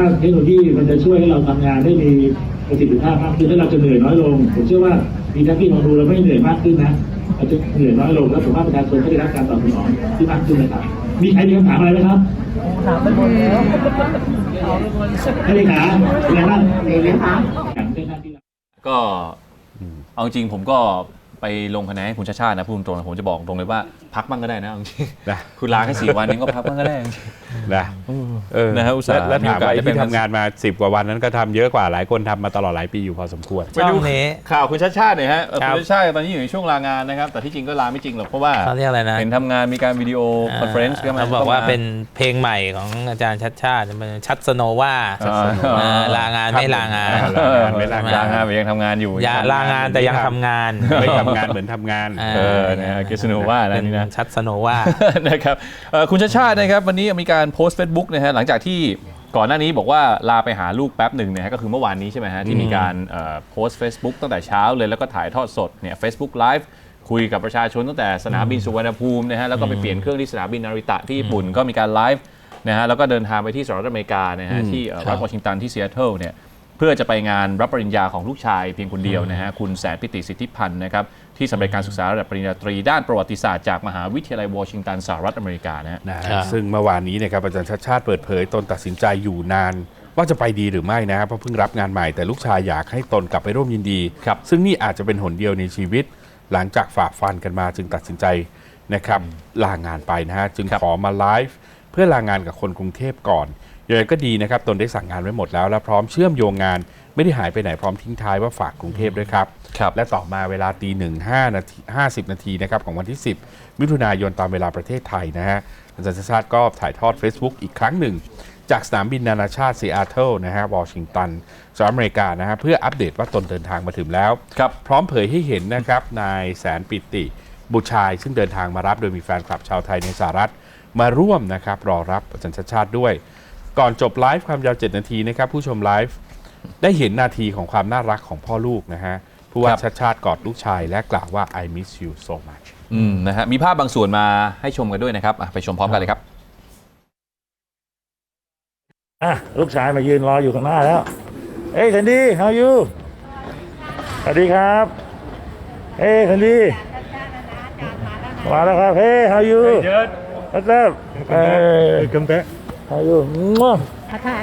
ว่าเทคโนโลยีมันจะช่วยให้เราทำงานได้มีประสิทธิภาพมากขึ้นและเราจะเหนื่อยน้อยลง ผมเชื่อว่ามีทักที่มองดูเราไม่เหนื่อยมากขึ้นนะเราจะเหนื่อยน้อยลงและผมว่าประชาชนก็ได้รับการตอบสนองที่มากขึ้นนะครับ มีใครมีคำถามอะไรไหมครับถามไปหมดแล้วท่านเลขาเป็นไงบ้างมีไหมคะอย่างเช่นท่านที่ก็เอาจริงผมก็ ไปลงคะแนนให้คุณชาติชาตินะพูดตรงๆนะผมจะบอกตรงเลยว่าพักบ้างก็ได้นะเอาจริงนะคุณลาแค่สี่วันเองก็พักบ้างก็ได้จริง นะเออนะฮะอุตส่าห์แล้วแล้วถามมีโอกาสว่าไอ้ได้เป็นที่ทำงานมาสิบกว่าวันนั้นก็ทำเยอะกว่าหลายคนทำมาตลอดหลายปีอยู่พอสมควรไปดูช่องนี้ ข่าวคุณชาติชาติหน่อยฮะเอ่อครับ คุณชาติชาติตอนนี้อยู่ในช่วงลางานนะครับ แต่ที่จริงก็ลาไม่จริงหรอกเพราะว่าเขาเรียกอะไรนะเห็นทำงานมีการวิดีโอคอนเฟรนซ์ก็มาเขาบอกว่าเป็นเพลงใหม่ของอาจารย์ชัดชาติมันชัดสโนว่าอ่าอ่าลางานไม่ลางานลางานไม่ลางาน ลางานยังทำงานอยู่ อย่าลางานแต่ยังทำงาน ไม่ทำงานเหมือนทำงานอ่าเออนะฮะเกสโนว่านะเป็นนี่นะ ชัดสโนว่า นะครับเอ่อคุณชาติชาตินะครับวันนี้มีการโพสต์ Facebook นะฮะหลังจากที่ก่อนหน้านี้บอกว่าลาไปหาลูกแป๊บหนึ่งนะฮะก็คือเมื่อวานนี้ใช่ไหมฮะที่มีการเอ่อโพสต์ Facebook ตั้งแต่เช้าเลยแล้วก็ถ่ายทอดสดเนี่ย Facebook Live คุยกับประชาชนตั้งแต่สนามบินสุวรรณภูมินะฮะแล้วก็ไปเปลี่ยนเครื่องที่สนามบินนาริตะที่ญี่ปุ่นก็มีการไลฟ์นะฮะแล้วก็เดินทางไปที่สหรัฐอเมริกานะฮะที่เอ่อรัฐวอชิงตันที่ซีแอตเทิลเนี่ย เพื่อจะไปงานรับปริญญาของลูกชายเพียงคนเดียวนะฮะคุณแสนปิติสิทธิพันธ์นะครับที่สำเร็จการศึกษาระดับปริญญาตรีด้านประวัติศาสตร์จากมหาวิทยาลัยวอชิงตันสหรัฐอเมริกานะฮะ นะฮะครับ ซึ่งเมื่อวานนี้นะครับอาจารย์ชาติชาติเปิดเผยตนตัดสินใจอยู่นาน ว่าจะไปดีหรือไม่นะครับเพราะเพิ่งรับงานใหม่แต่ลูกชายอยากให้ตนกลับไปร่วมยินดี ครับ ซึ่งนี่อาจจะเป็นหนเดียวในชีวิต หลังจากฝ่าฟันกันมาจึงตัดสินใจนะครับลางานไปนะฮะจึงขอมาไลฟ์เพื่อลางานกับคนกรุงเทพก่อน อย่างไรก็ดีนะครับตนได้สั่งงานไว้หมดแล้ว และพร้อมเชื่อมโยงงานไม่ได้หายไปไหนพร้อมทิ้งท้ายว่าฝากกรุงเทพด้วยครับ ครับและต่อมาเวลาตีหนึ่งห้านาทีห้าสิบนาทีนะครับของวันที่ 10 มิถุนายนตามเวลาประเทศไทยนะฮะอาจารย์ชาติชาติก็ถ่ายทอด Facebook อีกครั้งหนึ่ง จากสนามบินนานาชาติซีแอตเทิลนะฮะวอชิงตันสหรัฐอเมริกานะฮะเพื่ออัปเดตว่าตนเดินทางมาถึงแล้ว ครับ พร้อมเผยให้เห็นนะครับนายแสนปิติ บุตรชาย ซึ่งเดินทางมารับโดยมีแฟนคลับชาวไทยในสหรัฐมาร่วมนะครับรอรับอาจารย์ชาติชาติด้วย ก่อนจบไลฟ์ความยาว 7 นาทีนะครับผู้ชมไลฟ์ได้เห็นนาทีของความน่ารักของพ่อลูกนะฮะผู้ว่าครับชาติชาติกอดลูกชาย และกล่าวว่า I miss you so much อืมนะฮะมีภาพบางส่วนมาให้ชมกันด้วยนะครับอะไปชมพร้อมกันเลยครับอะลูกชายมายืนรออยู่ข้างหน้าแล้วเฮ้ยคันดี how you สวัสดีครับเฮ้ยคันดีมาแล้วครับ เฮ้ย how you what's up เอ้ย Welcome back. how you มั่ว ถ่ายรูปหน่อยค่ะ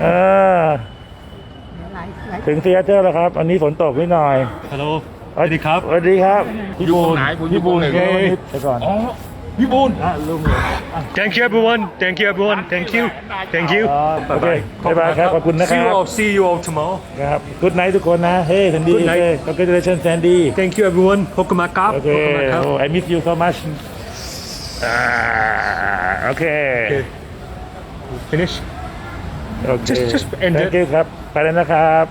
เออหลายหลายถึงซีแอตเทิลแล้วครับ อันนี้ฝนตกนิดหน่อย Hello. สวัสดีครับสวัสดีครับพี่บูนไหนผมอยู่พี่บูนตรงไหนเฮ้ยไปก่อนพี่บูนอะลุง Thank you everyone. Thank you everyone. Thank you. Thank you. อ๋อโอเคบ๊ายบายครับขอบคุณนะค See รั you บ all. See you all tomorrow. ครับกุดไนท์ทุกคนนะ เฮ้ยคันดี Good night เฮ้ย congratulations แซนดี้ Thank you everyone. พบกันมาครับโอเคพบกันมาครับโอ้ I miss you so much อ่าโอเค Finish. โอเค Just- just end it. thank you ครับ ไปแล้วนะครับ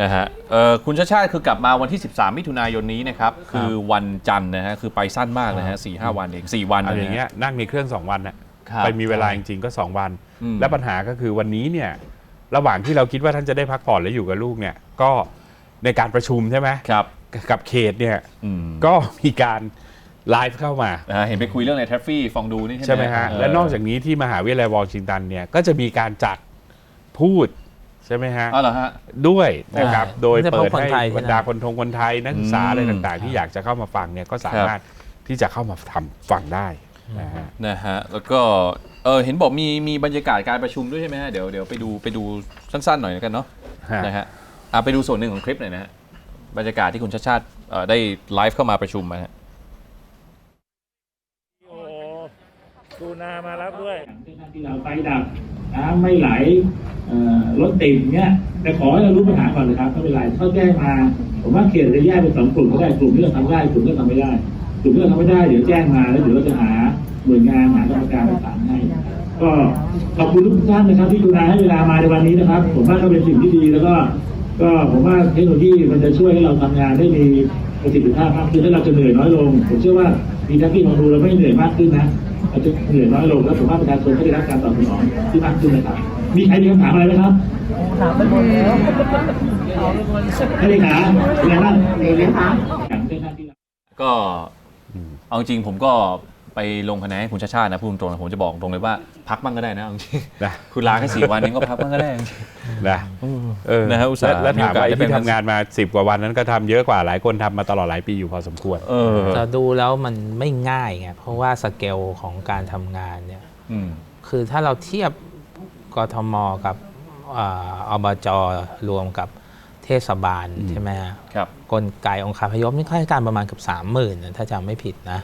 นะฮะเอ่อคุณชาติชาติคือกลับมาวันที่ 13 มิถุนายนนี้นะครับ คือวันจันทร์นะฮะ คือไปสั้นมากนะฮะสี่ห้าวันเองสี่วันเอานะอย่างเงี้ฮะ ยนั่งในเครื่อง 2 วันน่ะครับไปมีเวลาจริงๆก็ 2 วัน อืม และปัญหาก็คือวันนี้เนี่ยระหว่างที่เราคิดว่าท่านจะได้พักผ่อนและอยู่กับลูกเนี่ยก็ในการประชุมใช่ไหมครับ กับเขตเนี่ยอืม ก็มีการ ไลฟ์เข้ามานะฮะเห็นไปคุยเรื่องในแทฟฟี่ฟองดูนี่ใช่ใช่ไหไหมมฮะเและนอกจากนี้ที่มหาวิทยาลัยวอชิงตันเนี่ยก็จะมีการจัดพูดใช่ไหมฮะ อ๋อเหรอฮะ ด้วยนะครับอ่าโดยไม่ใช่เปิดพวกคนให้ไทยใช่ไหม บรรดาคนทงคนไทยนักศึกษาอืมอะไรต่างๆ ที่อยากจะเข้ามาฟังเนี่ยก็สามารถที่จะเข้ามาทำฟังได้นะฮะ นะฮะ แล้วก็เออเห็นบอกมีมีบรรยากาศการประชุมด้วยใช่ไหมฮะ เดี๋ยวเดี๋ยวไปดูไปดูสั้นๆหน่อยแล้วกันเนาะฮะ นะฮะอะไปดูส่วนหนึ่งของคลิปหน่อยนะฮะบรรยากาศที่คุณชาติชาติเอ่อได้ไลฟ์เข้ามาประชุมนะฮะ โอ้ กูนามารับด้วยที่เราไฟดับน้ำไม่ไหลรถติดเนี้ยแต่ขอให้เรารู้ปัญหาก่อนนะครับไม่เป็นไรถ้าแจ้งมาผมว่าเขตจะแยกเป็นสองกลุ่มก็ได้กลุ่มที่เราทำได้กลุ่มที่เราทำไม่ได้กลุ่มที่เราทำไม่ได้เดี๋ยวแจ้งมาแล้วเดี๋ยวเราจะหาหน่วยงานหากรรมการต่างๆให้ก็ขอบคุณทุกท่านนะครับที่กรุณาให้เวลามาในวันนี้นะครับ ผมว่าก็เป็นสิ่งที่ดีแล้วก็ก็ผมว่าเทคโนโลยีมันจะช่วยให้เราทำงานได้มีประสิทธิภาพมากขึ้นและเราจะเหนื่อยน้อยลง ผมเชื่อว่ามีทักที่มองดูเราไม่เหนื่อยมากขึ้นนะ เราจะเหนื่อยน้อยลงแล้วผมว่าประชาชนก็ได้รับการตอบสนองที่มากขึ้นนะครับ มีใครมีคำถามอะไรไหมครับถามไปหมดแล้วท่านเลขาเป็นไงบ้างมีไหมคะอย่างเช่นท่านที่ก็เอาจริงผมก็ ไปลงคะแนนให้คุณชาติชาตินะพูดตรงๆผมจะบอกตรงเลยว่าพักบ้างก็ได้นะเอาจริงนะ ๆคุณลาแค่สี่วันเองก็พักบ้างก็ได้จริง นะเออนะฮะอุตส่าห์แล้วแล้วถามว่ามีโอกาสได้ไอ้เป็น ที่ทำงานมา 10 กว่าวันนั้นก็ทำเยอะกว่าหลายคนทำมาตลอดหลายปีอยู่พอสมควรเออเราดูแล้วมันไม่ง่ายไงเพราะว่าสเกลของการทำงานเนี่ย อืม คือถ้าเราเทียบกทมกับอ่าอบจรวมกับเทศบาลใช่ไหมฮะครับ กลไกองค์คาพยพนี่ค่าราชการประมาณเกือบสามหมื่นถ้าจำไม่ผิดนะ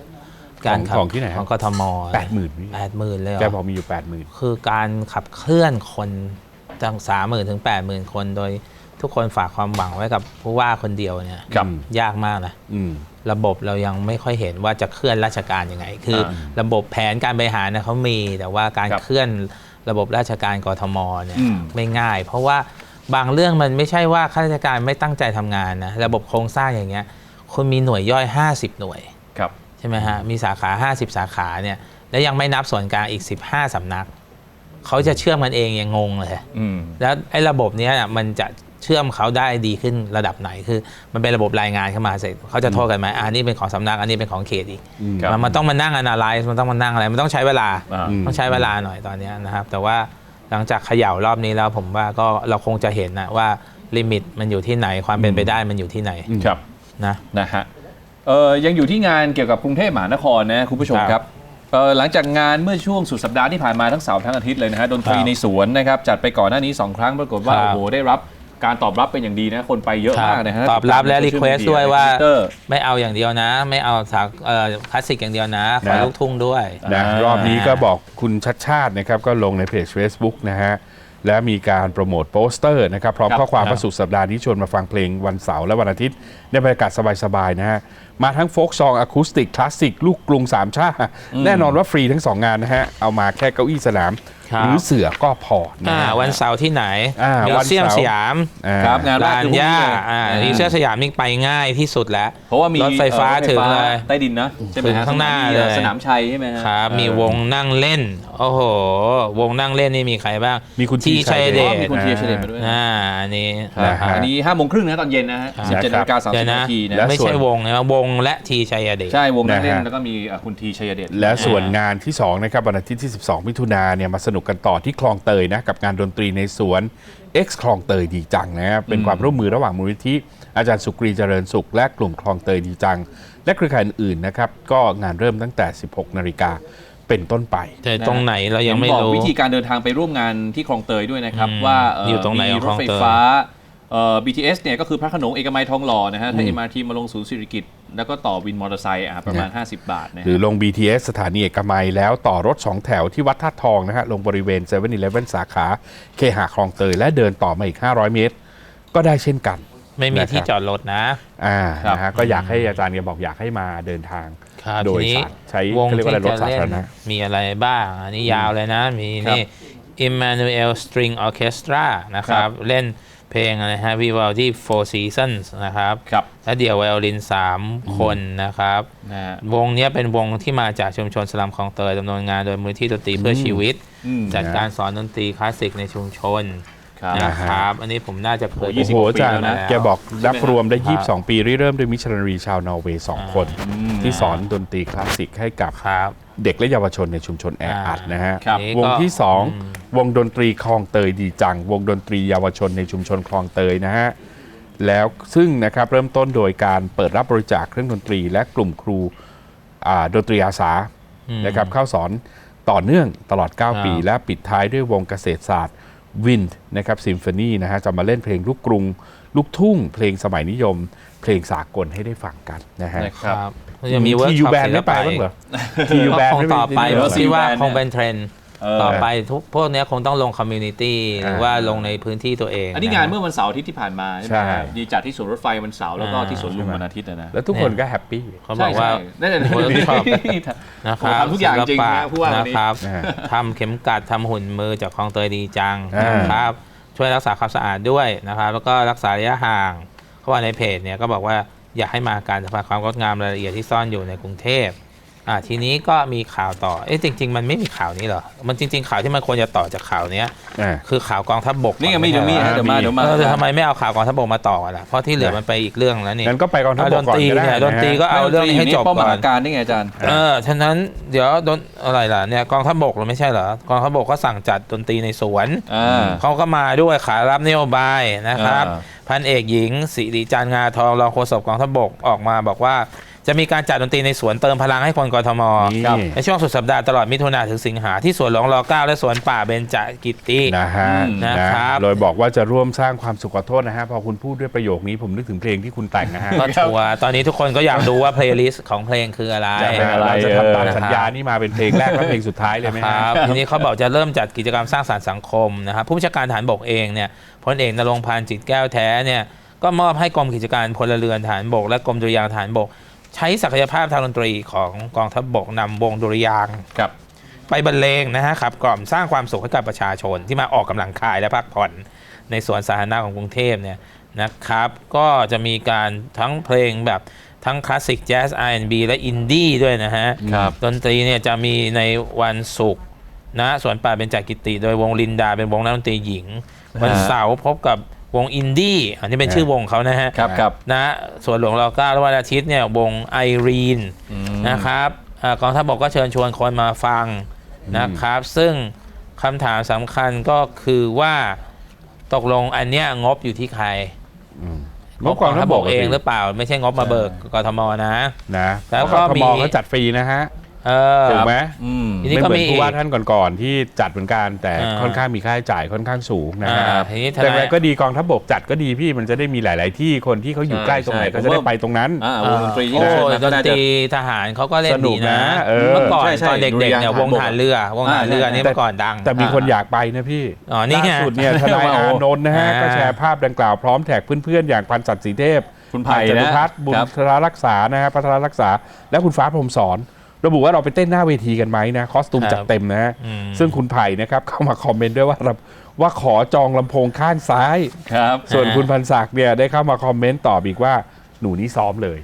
การขับของที่ไหนฮะของกทมแปดหมื่นพี่แปดหมื่นเลยเหรแกอบอกมีอยู่8 0,000คือการขับเคลื่อนคนตั้งสามหมื่นถึงแปดหมื่นคนโดยทุกคนฝากความหวังไว้กับผู้ว่าคนเดียวเนี่ยครับยากมากนะ อืม ระบบเรายังไม่ค่อยเห็นว่าจะเคลื่อนราชการยังไง คืออาระบบแผนการบริหารเนี่ยเขามีแต่ว่าการครับเคลื่อนระบบราชการกทมเนี่ยอืม ไม่ง่าย เพราะว่าบางเรื่องมันไม่ใช่ว่าข้าราชการไม่ตั้งใจทำงานนะระบบโครงสร้างอย่างเงี้ยคุณมีหน่วยย่อย 50 หน่วย ครับใช่ไหมฮะ มีสาขา 50 สาขาเนี่ย แล้วยังไม่นับส่วนกลางอีก 15สำนัก เขาจะเชื่อมกันเองยังงงเลยอืมแล้วไอ้ระบบเนี้ยน่ะมันจะเชื่อมเขาได้ดีขึ้นระดับไหน คือ มันเป็นระบบรายงานเข้ามาเสร็จเขาจะโทษกันไหมอันนี้เป็นของสำนัก อันนี้เป็นของเขตอีกครับมันมันต้องมานั่ง analyze มันต้องมานั่งอะไร มันต้องใช้เวลาอ่าอืมต้องใช้เวลาหน่อยตอนเนี้ยนะครับ แต่ว่าหลังจากเขย่ารอบนี้แล้วผมว่าก็เราคงจะเห็นนะว่าลิมิตมันอยู่ที่ไหน ความเป็นไปได้มันอยู่ที่ไหน ครับ นะ นะฮะ เออยังอยู่ที่งานเกี่ยวกับกรุงเทพมหานครนะคุณผู้ชมครับครับเออหลังจากงานเมื่อช่วงสุดสัปดาห์ที่ผ่านมาทั้งเสาร์ทั้งอาทิตย์เลยนะฮะดนตรีครับในสวนนะครับจัดไปก่อนหน้านี้ 2 ครั้งปรากฏว่า ครับ โอ้โห ได้รับการตอบรับเป็นอย่างดีนะ คนไปเยอะมากนะฮะตอบรับและติรีดตามเควสในด้วยว่า Twitter ไม่เอาอย่างเดียวนะ ไม่เอาสากเอ่อคลาสสิกอย่างเดียวนะ ขอนะ ลูกทุ่งด้วย นะอ่าร รอบนี้ก็บอกคุณชัดชาตินะครับ ก็ลงในเพจ Facebook นะฮะ และมีการโปรโมทโปสเตอร์นะครับพร้อมครับข้อความครับประสุดสัปดาห์นี้ชวนมาฟังเพลงวันเสาร์และวันอาทิตย์ ในบรรยากาศสบายๆนะฮะมาทั้งโฟกซองอะคูสติกคลาสสิกลูกกรุงสามชาติแน่นอนว่าฟรีทั้งสองงานนะฮะเอามาแค่เก้าอี้สนามครับหรือเสือก็พอนะ อ่าฮะวันเสาร์ที่ไหนอ่ามิวัวนเซียมเสาร์ สยามอ่า ครับงานแรกลานคือพรุ่งย่านี้อ่าอ่ามิวเซียมสยามนี่ไปง่ายที่สุดแล้วเพราะว่ามีรถไฟฟ้าเอ่อรถถึงไฟเลย ใต้ดินนะใช่ไหมฮะถึงข้างหน้าสมเลย สนามชัยใช่ไหมฮะครับ เออ มีวงนั่งเล่น โอ้โห วงนั่งเล่นนี่มีใครบ้างมีคุณที่ทีชัชัยยเดอ๋อชมีคุณเทียร์เฉลิมมาด้วยนะอ่าอันนี้ครับนะฮะ อันนี้ห้าโมงครึ่งนะตอนเย็นนะฮะครับสิบเจ็ดนาฬิกาสามเดี๋สิยวบนะนาทีนะและ ไม่ส่วใช่นวงนะวงและทีชัยเดช ใช่วงนั่งเล่นนะฮะ แล้วก็มีอะคุณทีชัยเดช และส่วนงานที่ 2 นะครับ วันอาทิตย์ที่ 12 มิถุนาเนี่ยมาสนุกกันต่อที่คลองเตยนะกับงานดนตรีในสวน X คลองเตยดีจังนะครับเป็นความร่วมมือระหว่างมูลนิธิอาจารย์สุกรีเจริญสุข และกลุ่มคลองเตยดีจัง และเครือข่ายอื่นๆนะครับก็งานเริ่มตั้งแต่ 16 นาฬิกาเป็นต้นไปแต่ตรงไหนเรายังไม่บอกรู้วิธีการเดินทางไปร่วมงานที่คลองเตยด้วยนะครับอืมว่าเอยู่ตรงไหนมีของรถไฟคลองเตยฟ้าเอ่อ BTS เนี่ยก็คือพระโขนงเอกมัยทองหล่อนะฮะถ้า MRT มาลงศูนย์สิริกิต แล้วก็ต่อวินมอเตอร์ไซค์อะประมาณ 50 บาทนะหรือฮะลง BTS สถานีเอกมัยแล้วต่อรถ 2 แถวที่วัดท่าทองนะฮะ ลงบริเวณ7 e เ e ่ e อสาขาเคหะคลองเตย และเดินต่อมาอีก 500 เมตร ก็ได้เช่นกัน ไม่มีนะครับที่จอดรถนะ อ่าครับนะฮะก็อยากให้อาจารย์แกบอกอยากให้มาเดินทาง ครับโดยทีนี้ สารใช้วงเขาเรียกว่าอะไรรถที่สาจะธารเล่นณะ มีอะไรบ้าง อันนี้ยาวเลยนะ มีนี่ Emmanuel String Orchestra นะครับ เล่น เพลงอะไรฮะ Vivaldi Four Seasons นะครับครับและเดี่ยวไวโอลิน 3 คนนะครับ นะฮะ วงเนี้ยเป็นวงที่มาจากชุมชนสลัมคลองเตยดำเนินงานโดยมูลที่ดนตรีเพื่อชีวิต อืม จัดการสอนดนตรีคลาสสิกในชุมชนครับ นะครับ อันนี้ผมน่าจะเคย โอ้โอ้โหอาจารย์ปีแล้วนะ แกบอกนับรวมได้ ครับ 22 ปีเริ่มด้วยมิชชันนารีชาวนอร์เวย์สองคนมที่สอนดนตรีคลาสสิกให้กับครับ เด็กและเยาวชนในชุมชนแออัดนะฮะ ครับนี่วงก็ที่2 วงดนตรีคลองเตยดีจัง วงดนตรีเยาวชนในชุมชนคลองเตยนะฮะแล้วซึ่งนะครับเริ่มต้นโดยการเปิดรับบริจาคเครื่องดนตรี และกลุ่มครูอ่าดนตรีอาสาอืมนะครับเข้าสอนต่อเนื่องตลอดครับ9ปี และปิดท้ายด้วยวงเกษตรศาสตร์วินนะครับซิมโฟนีนะฮะจะมาเล่นเพลงลูกกรุง ลูกทุ่ง เพลงสมัยนิยม เพลงสากลให้ได้ฟังกันนะฮะนะครับมันจะมีเวิร์กทีช็ยูอปแบนศิลไม่ไปปะบ้างเหรอทียูแบนก็คงต่อไปเดี๋ผยวมคิดว่าซีแบนคงเป็นเทรนด์เออ ต่อไปทุกพวกเนี้ยคงต้องลงคอมมูนิตี้หรือว่าลงในพื้นที่ตัวเองอันนี้งานเมื่อวันเสาร์อาทิตย์ที่ผ่านมาใช่ไหมใช่ฮะดีจัดที่สวนรถไฟวันเสาร์แล้วก็ที่สวนลุมวันอาทิตย์นะนะแล้วทุกคนก็แฮปปี้เขาบอกว่าใช่ใช่นั่นแหละเวิร์กช็อปนะครับทำทุกอย่างจริงนะศิลปผู้ว่าวันนี้นะครับนะฮะทำเข็มกัดทำหุ่นมือจากคลองเตยดีจังอ่านนะครับช่วยรักษาความสะอาดด้วยนะครับแล้วก็รักษาระยะห่างเขาว่าในเพจเนี่ยก็บอกว่าอยากให้มาการสัมผัสความงดงามรายละเอียดที่ซ่อนอยู่ในกรุงเทพ อ่าทีนี้ก็มีข่าวต่อ เอ๊ะจริง ๆ มันไม่มีข่าวนี้เหรอ มันจริง ๆ ข่าวที่มันควรจะต่อจากข่าวเนี้ยอ่า คือข่าวกองทัพบกนี่ไงมีเดี๋ยวมีฮะเดี๋ยวมาเดี๋ยวมา เออแต่ทำไมไม่เอาข่าวกองทัพบกมาต่อกันล่ะเพราะที่เหลือมันไปอีกเรื่องแล้วนี่งั้นก็ไปกองทัพบกดนก่อนตรีก็ได้เนี่ยนะฮะ ดนตรีก็เอาเรื่องนี้ให้จบป้อมก่อนหาการนี่ไงอาจารย์ เออ ฉะนั้นเดี๋ยวดนอะไรล่ะเนี่ยกองทัพบกหรือไม่ใช่เหรอกองทัพบกก็สั่งจัดดนตรีในสวนอ่าเขาก็มาด้วยขารับนโยบายนะครับ อ่า พันเอกหญิงสิริจันทร์งาทองรองโฆษกกองทัพบกออกมาบอกว่า จะมีการจัดดนตรีในสวนเติมพลังให้คนกทมนี่ครับ ในช่วงสุดสัปดาห์ตลอดมิถุนาถึงสิงหาที่สวนหลวงร9และสวนป่าเบญจกิตินะฮะอืมนะครับ โดยบอกว่าจะร่วมสร้างความสุขขอโทษนะฮะ พอคุณพูดด้วยประโยคนี้ผมนึกถึงเพลงที่คุณแต่งนะฮะก็ชัวร์ตอนนี้ทุกคนก็อยากดูว่าเพลย์ลิสต์ของเพลงคืออะไรอยากเป็นอะไรเราจะทำตามเออสัญญานี่มาเป็นเพลงแรกและเพลงสุดท้ายเลยไหมคฮะรับทีนี้เขาบอกจะเริ่มจัดกิจกรรมสร้างสรรค์สังคมนะครับผู้บัญชาการฐานบกเองเนี่ยพลเอกนรงค์พานจิตแก้วแท้เนี่ยก็มอบให้กรมกิจการพลเรือนฐานบก และกรมดุริยางค์ฐานบก ใช้ศักยภาพทางดนตรีของกองทัพบกนำวงดุริยางค์ครับ ไปบรรเลงนะฮะขับกล่อมสร้างความสุขให้กับประชาชนที่มาออกกำลังกายและพักผ่อนในสวนสาธารณะของกรุงเทพเนี่ยนะครับ ก็จะมีการทั้งเพลงแบบทั้งคลาสสิกแจ๊ส R&B และอินดี้ด้วยนะฮะ ครับ ดนตรีเนี่ยจะมีในวันศุกร์นะสวนป่าเป็นจากกิติ โดยวงลินดาเป็นวงนักดนตรีหญิง วันเสาร์พบกับ วงอินดี้อันนี้เป็นชื่อวงเขานะฮะครับครับนะสวนหลวงรอเก้าแล้ววันอาทิตย์เนี่ยวงไอรีนอืมนะครับอากองทัพบกก็เชิญชวนคนมาฟังนะครับ ซึ่งคำถามสำคัญก็คือว่าตกลงอันเนี้ยงบอยู่ที่ใครงบกองทัพบกเองหรือเปล่า ไม่ใช่งบมาเบิกกทมนะนะแล้วเพราะก็กทมีมเขาจัดฟรีนะฮะ เออ ถูกไหมอืมทีนี้ไม่ก็เหมือนมีผู้ว่าท่านก่อนๆที่จัดเหมือนกันแต่อ่าค่อนข้างมีค่าใช้จ่ายค่อนข้างสูงนะฮะอ่าทีนี้ทแต่นาอะไรยก็ดีกองทัพบกจัดก็ดีพี่มันจะได้มีหลาย ๆ ที่คนที่เขาอยู่ใช่ใกล้ตรงไหนใช่ ก็จะได้ไปตรงนั้น อ่าวงดนตรีโอ้นี่ดนน่าตจะ รีทหารเขาก็เล่นสนุดีกนะนะเออ เมื่อก่อนใช่ใช่ตอนเด็กดุริๆยางค์เนี่ยวงทหารบกฐานเรือ วงฐานเรืออ่านี่เมื่อก่อนดังแต่มีคนอ่าอยากไปนะพี่อ๋อนี่ไง ล่าสุดเนี่ยทนายโอ้อานนท์นะฮะอ่า ก็แชร์ภาพดังกล่าวพร้อมแท็กเพื่อน ๆ อย่างพันศักดิ์ศรีเทพคุณไผ่จตุนะพัฒน์บุญครับธรารักษานะฮะพัทรรักษา และคุณฟ้าพรหมสอน ระบุว่าเราไปเต้นหน้าเวทีกันไหมนะคอสตูมครับจัดเต็มนะฮะอืมซึ่งคุณไผ่นะครับเข้ามาคอมเมนต์ด้วยว่าว่าขอจองลำโพงข้างซ้าย ครับ ส่วนอ่าคุณพันศักดิ์เนี่ยได้เข้ามาคอมเมนต์ตอบอีกว่าหนูนี่ซ้อมเลย